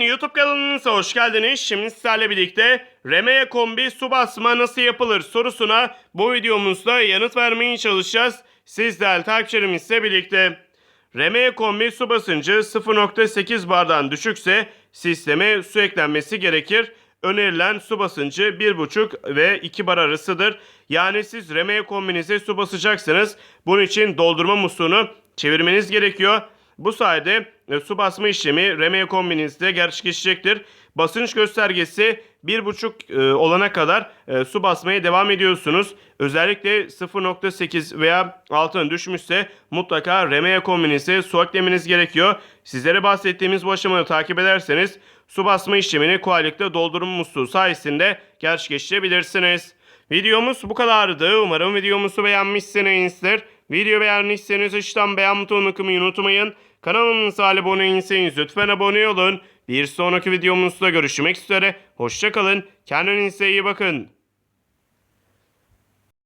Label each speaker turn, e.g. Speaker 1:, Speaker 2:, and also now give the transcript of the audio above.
Speaker 1: yeni YouTube kanalınıza hoş geldiniz. Şimdi sizlerle birlikte Remeye kombi su basma nasıl yapılır sorusuna bu videomuzda yanıt vermeye çalışacağız. Siz değerli takipçilerimizle birlikte. Remeye kombi su basıncı 0.8 bardan düşükse sisteme su eklenmesi gerekir. Önerilen su basıncı 1.5 ve 2 bar arasıdır. Yani siz Remeye kombinize su basacaksınız. Bunun için doldurma musluğunu çevirmeniz gerekiyor. Bu sayede su basma işlemi remeye kombinizde gerçekleşecektir. Basınç göstergesi 1.5 e, olana kadar e, su basmaya devam ediyorsunuz. Özellikle 0.8 veya altına düşmüşse mutlaka remeye kombinize su eklemeniz gerekiyor. Sizlere bahsettiğimiz bu aşamayı takip ederseniz su basma işlemini kolaylıkla doldurma musluğu sayesinde gerçekleştirebilirsiniz. Videomuz bu kadardı. Umarım videomuzu beğenmişsinizdir. Video beğendiyseniz aşağıdan beğen butonuna kılmayı unutmayın. Kanalımıza abone lütfen abone olun. Bir sonraki videomuzda görüşmek üzere. Hoşçakalın. Kendinize iyi bakın.